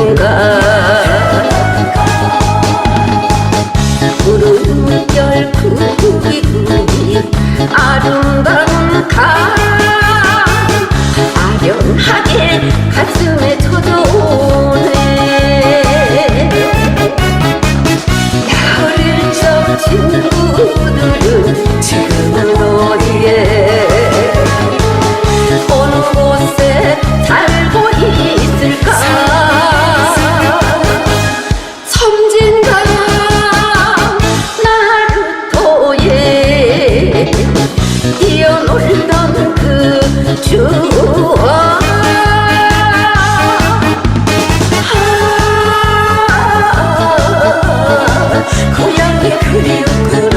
건가 구름결 구기구기 아름다운 you could